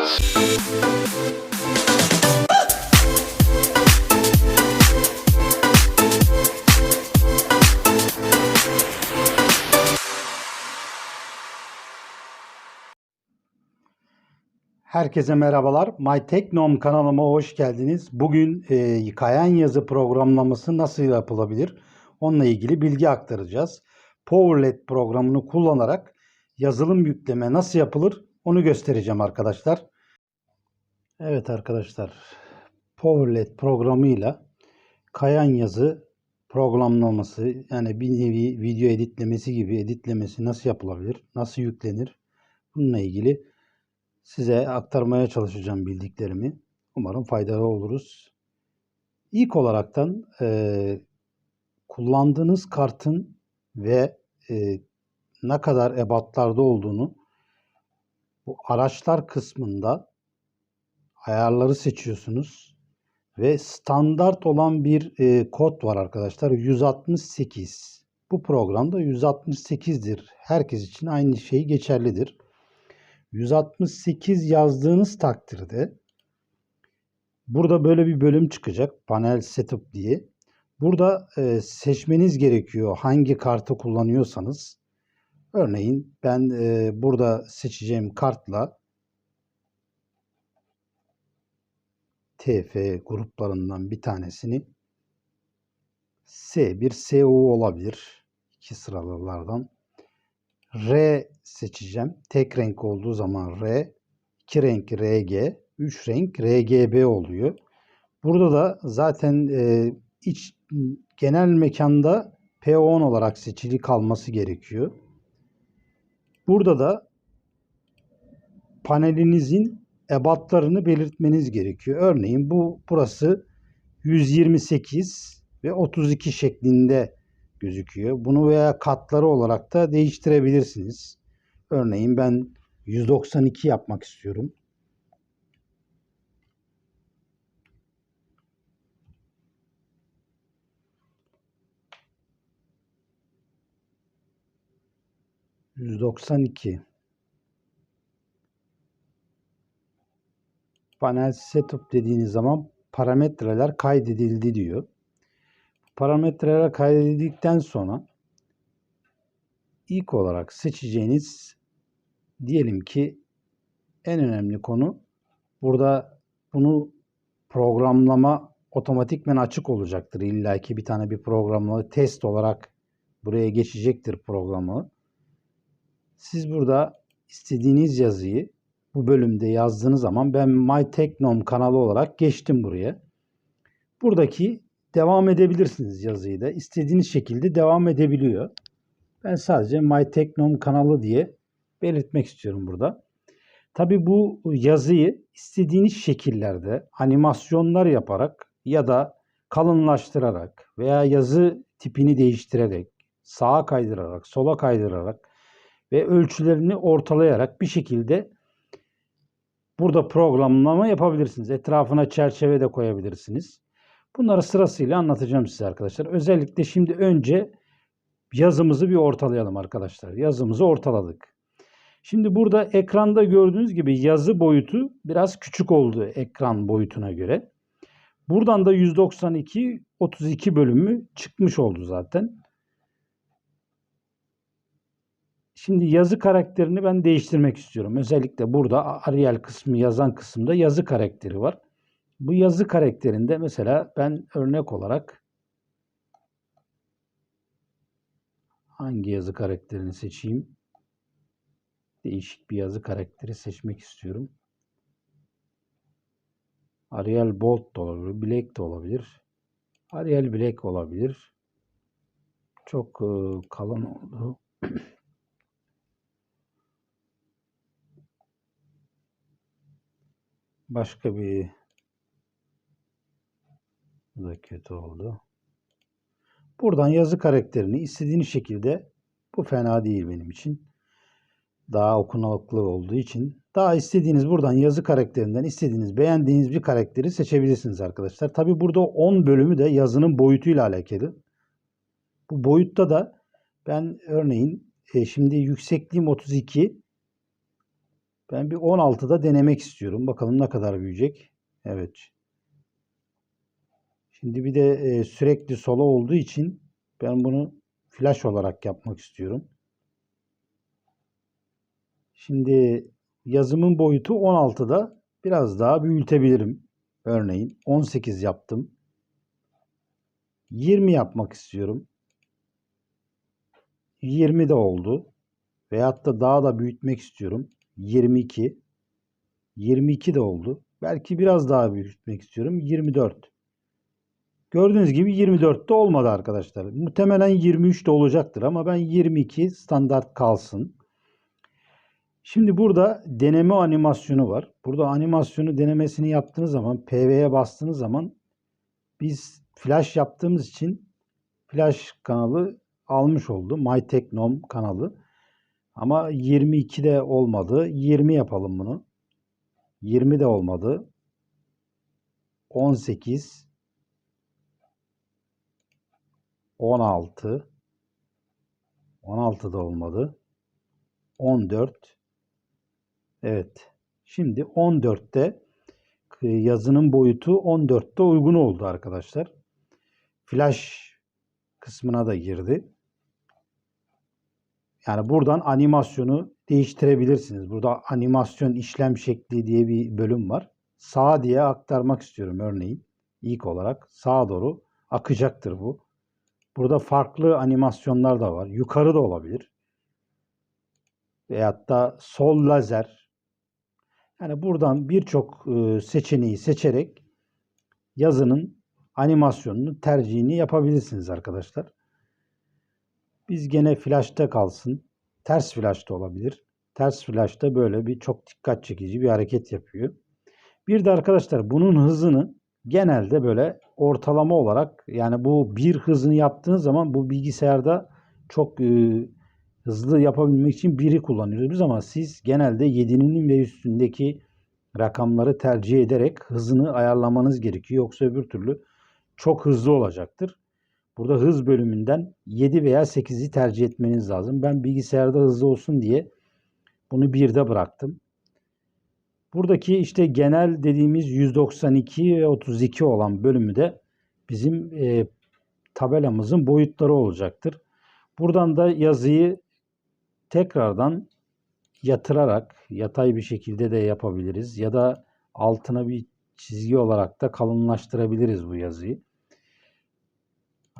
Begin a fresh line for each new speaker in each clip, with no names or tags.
Herkese merhabalar. MyTechNom kanalıma hoş geldiniz. Bugün e, kayan yazı programlaması nasıl yapılabilir? Onunla ilgili bilgi aktaracağız. Powerlet programını kullanarak yazılım yükleme nasıl yapılır onu göstereceğim arkadaşlar. Evet arkadaşlar. Powerlet programıyla kayan yazı programlaması yani bir nevi video editlemesi gibi editlemesi nasıl yapılabilir? Nasıl yüklenir? Bununla ilgili size aktarmaya çalışacağım bildiklerimi. Umarım faydalı oluruz. İlk olaraktan e, kullandığınız kartın ve e, ne kadar ebatlarda olduğunu bu araçlar kısmında ayarları seçiyorsunuz ve standart olan bir e, kod var arkadaşlar 168. Bu programda 168'dir. Herkes için aynı şey geçerlidir. 168 yazdığınız takdirde burada böyle bir bölüm çıkacak. Panel Setup diye. Burada e, seçmeniz gerekiyor hangi kartı kullanıyorsanız. Örneğin ben e, burada seçeceğim kartla TF gruplarından bir tanesini S1 SU olabilir. İki sıralardan. R seçeceğim. Tek renk olduğu zaman R, iki renk RG, üç renk RGB oluyor. Burada da zaten e, iç genel mekanda P10 olarak seçili kalması gerekiyor. Burada da panelinizin ebatlarını belirtmeniz gerekiyor. Örneğin bu burası 128 ve 32 şeklinde gözüküyor. Bunu veya katları olarak da değiştirebilirsiniz. Örneğin ben 192 yapmak istiyorum. ...192... Panel setup dediğiniz zaman parametreler kaydedildi diyor parametreler kaydedildikten sonra ilk olarak seçeceğiniz diyelim ki en önemli konu burada bunu programlama otomatikmen açık olacaktır. İlla ki bir tane bir programlama test olarak buraya geçecektir programı. Siz burada istediğiniz yazıyı bu bölümde yazdığınız zaman ben MyTechnom kanalı olarak geçtim buraya. Buradaki devam edebilirsiniz yazıyı da. İstediğiniz şekilde devam edebiliyor. Ben sadece MyTechnom kanalı diye belirtmek istiyorum burada. Tabi bu yazıyı istediğiniz şekillerde animasyonlar yaparak ya da kalınlaştırarak veya yazı tipini değiştirerek, sağa kaydırarak, sola kaydırarak ve ölçülerini ortalayarak bir şekilde burada programlama yapabilirsiniz. Etrafına çerçeve de koyabilirsiniz. Bunları sırasıyla anlatacağım size arkadaşlar. Özellikle şimdi önce yazımızı bir ortalayalım arkadaşlar. Yazımızı ortaladık. Şimdi burada ekranda gördüğünüz gibi yazı boyutu biraz küçük oldu ekran boyutuna göre. Buradan da 192 32 bölümü çıkmış oldu zaten. Şimdi yazı karakterini ben değiştirmek istiyorum. Özellikle burada Arial kısmı yazan kısımda yazı karakteri var. Bu yazı karakterinde mesela ben örnek olarak hangi yazı karakterini seçeyim? Değişik bir yazı karakteri seçmek istiyorum. Arial Bold da olabilir, Black de olabilir. Arial Black olabilir. Çok e, kalın oldu. Başka bir bu da kötü oldu. Buradan yazı karakterini istediğiniz şekilde bu fena değil benim için. Daha okunaklı olduğu için. Daha istediğiniz buradan yazı karakterinden istediğiniz beğendiğiniz bir karakteri seçebilirsiniz arkadaşlar. Tabi burada 10 bölümü de yazının boyutuyla alakalı. Bu boyutta da ben örneğin e, şimdi yüksekliğim 32 Ben bir 16'da denemek istiyorum. Bakalım ne kadar büyüyecek. Evet. Şimdi bir de e, sürekli sola olduğu için ben bunu flash olarak yapmak istiyorum. Şimdi yazımın boyutu 16'da biraz daha büyütebilirim. Örneğin 18 yaptım. 20 yapmak istiyorum. 20 de oldu. Veyahut da daha da büyütmek istiyorum. 22. 22 de oldu. Belki biraz daha büyütmek istiyorum. 24. Gördüğünüz gibi 24'te olmadı arkadaşlar. Muhtemelen 23'te olacaktır ama ben 22 standart kalsın. Şimdi burada deneme animasyonu var. Burada animasyonu denemesini yaptığınız zaman PV'ye bastığınız zaman biz flash yaptığımız için flash kanalı almış oldu. MyTechnom kanalı. Ama 22'de olmadı. 20 yapalım bunu. 20 de olmadı. 18 16 16 da olmadı. 14 Evet. Şimdi 14'te yazının boyutu 14'te uygun oldu arkadaşlar. Flash kısmına da girdi. Yani buradan animasyonu değiştirebilirsiniz. Burada animasyon işlem şekli diye bir bölüm var. Sağa diye aktarmak istiyorum örneğin. İlk olarak sağa doğru akacaktır bu. Burada farklı animasyonlar da var. Yukarı da olabilir. Veyahut da sol lazer. Yani buradan birçok e, seçeneği seçerek yazının animasyonunu tercihini yapabilirsiniz arkadaşlar. Biz gene flash'ta kalsın. Ters flash'ta olabilir. Ters flash'ta böyle bir çok dikkat çekici bir hareket yapıyor. Bir de arkadaşlar bunun hızını genelde böyle ortalama olarak yani bu bir hızını yaptığınız zaman bu bilgisayarda çok e, hızlı yapabilmek için biri kullanıyoruz biz ama siz genelde 7'nin ve üstündeki rakamları tercih ederek hızını ayarlamanız gerekiyor. Yoksa öbür türlü çok hızlı olacaktır. Burada hız bölümünden 7 veya 8'i tercih etmeniz lazım. Ben bilgisayarda hızlı olsun diye bunu 1'de bıraktım. Buradaki işte genel dediğimiz 192 ve 32 olan bölümü de bizim e, tabelamızın boyutları olacaktır. Buradan da yazıyı tekrardan yatırarak yatay bir şekilde de yapabiliriz ya da altına bir çizgi olarak da kalınlaştırabiliriz bu yazıyı.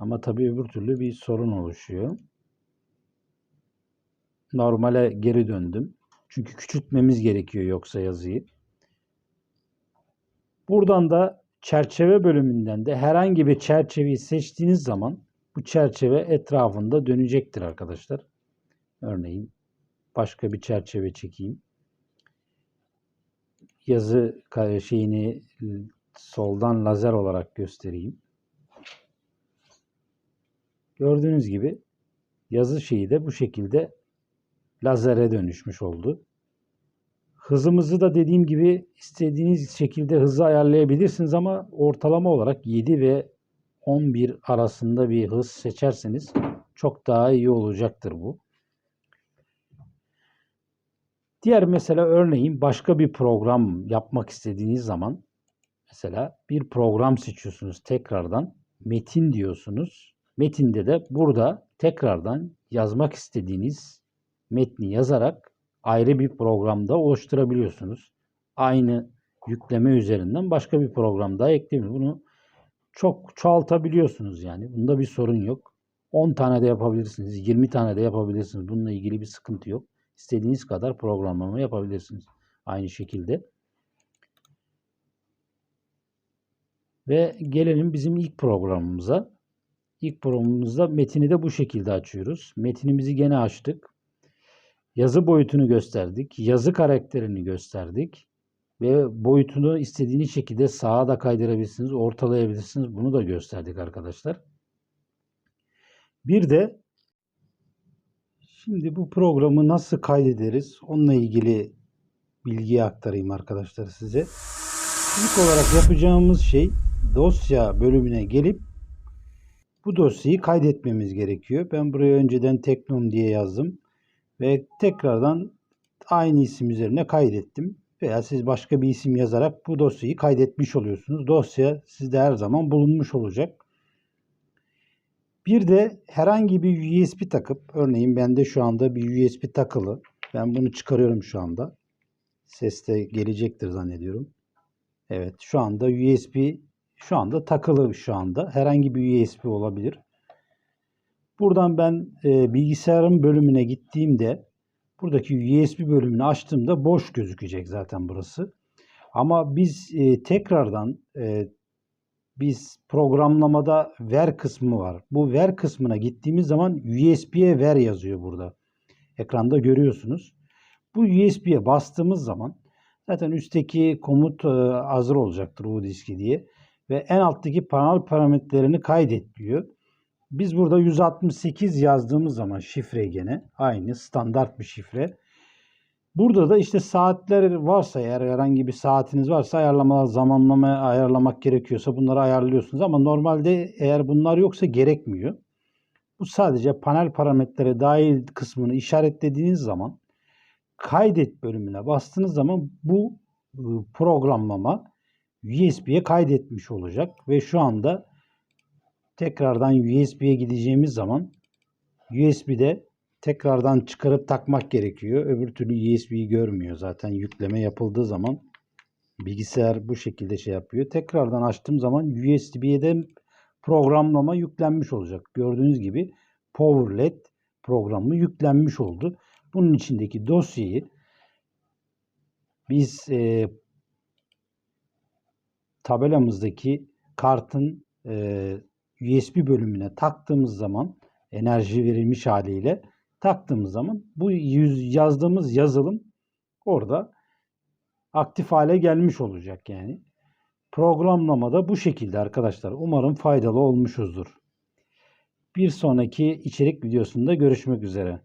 Ama tabii öbür türlü bir sorun oluşuyor. Normale geri döndüm. Çünkü küçültmemiz gerekiyor yoksa yazıyı. Buradan da çerçeve bölümünden de herhangi bir çerçeveyi seçtiğiniz zaman bu çerçeve etrafında dönecektir arkadaşlar. Örneğin başka bir çerçeve çekeyim. Yazı şeyini soldan lazer olarak göstereyim. Gördüğünüz gibi yazı şeyi de bu şekilde lazere dönüşmüş oldu. Hızımızı da dediğim gibi istediğiniz şekilde hızı ayarlayabilirsiniz ama ortalama olarak 7 ve 11 arasında bir hız seçerseniz çok daha iyi olacaktır bu. Diğer mesela örneğin başka bir program yapmak istediğiniz zaman mesela bir program seçiyorsunuz tekrardan metin diyorsunuz. Metinde de burada tekrardan yazmak istediğiniz metni yazarak ayrı bir programda oluşturabiliyorsunuz. Aynı yükleme üzerinden başka bir program daha ekleyin. Bunu çok çoğaltabiliyorsunuz yani. Bunda bir sorun yok. 10 tane de yapabilirsiniz, 20 tane de yapabilirsiniz. Bununla ilgili bir sıkıntı yok. İstediğiniz kadar programlama yapabilirsiniz. Aynı şekilde. Ve gelelim bizim ilk programımıza. İlk programımızda metini de bu şekilde açıyoruz. Metinimizi gene açtık. Yazı boyutunu gösterdik. Yazı karakterini gösterdik. Ve boyutunu istediğiniz şekilde sağa da kaydırabilirsiniz, ortalayabilirsiniz. Bunu da gösterdik arkadaşlar. Bir de şimdi bu programı nasıl kaydederiz? Onunla ilgili bilgiyi aktarayım arkadaşlar size. İlk olarak yapacağımız şey dosya bölümüne gelip bu dosyayı kaydetmemiz gerekiyor. Ben buraya önceden Teknom diye yazdım. Ve tekrardan aynı isim üzerine kaydettim. Veya siz başka bir isim yazarak bu dosyayı kaydetmiş oluyorsunuz. Dosya sizde her zaman bulunmuş olacak. Bir de herhangi bir USB takıp, örneğin bende şu anda bir USB takılı. Ben bunu çıkarıyorum şu anda. Ses de gelecektir zannediyorum. Evet, şu anda USB şu anda takılı şu anda. Herhangi bir USB olabilir. Buradan ben e, bilgisayarın bölümüne gittiğimde buradaki USB bölümünü açtığımda boş gözükecek zaten burası. Ama biz e, tekrardan e, biz programlamada ver kısmı var. Bu ver kısmına gittiğimiz zaman USB'ye ver yazıyor burada. Ekranda görüyorsunuz. Bu USB'ye bastığımız zaman zaten üstteki komut e, hazır olacaktır U diski diye ve en alttaki panel parametrelerini kaydet diyor. Biz burada 168 yazdığımız zaman şifre gene aynı standart bir şifre. Burada da işte saatler varsa eğer herhangi bir saatiniz varsa ayarlama zamanlama ayarlamak gerekiyorsa bunları ayarlıyorsunuz ama normalde eğer bunlar yoksa gerekmiyor. Bu sadece panel parametrelere dahil kısmını işaretlediğiniz zaman kaydet bölümüne bastığınız zaman bu ıı, programlama USB'ye kaydetmiş olacak ve şu anda tekrardan USB'ye gideceğimiz zaman USB'de tekrardan çıkarıp takmak gerekiyor. Öbür türlü USB'yi görmüyor zaten yükleme yapıldığı zaman bilgisayar bu şekilde şey yapıyor. Tekrardan açtığım zaman USB'ye de programlama yüklenmiş olacak. Gördüğünüz gibi PowerLed programı yüklenmiş oldu. Bunun içindeki dosyayı biz e, tabelamızdaki kartın e, USB bölümüne taktığımız zaman enerji verilmiş haliyle taktığımız zaman bu yüz, yazdığımız yazılım orada aktif hale gelmiş olacak yani. Programlamada bu şekilde arkadaşlar. Umarım faydalı olmuşuzdur. Bir sonraki içerik videosunda görüşmek üzere.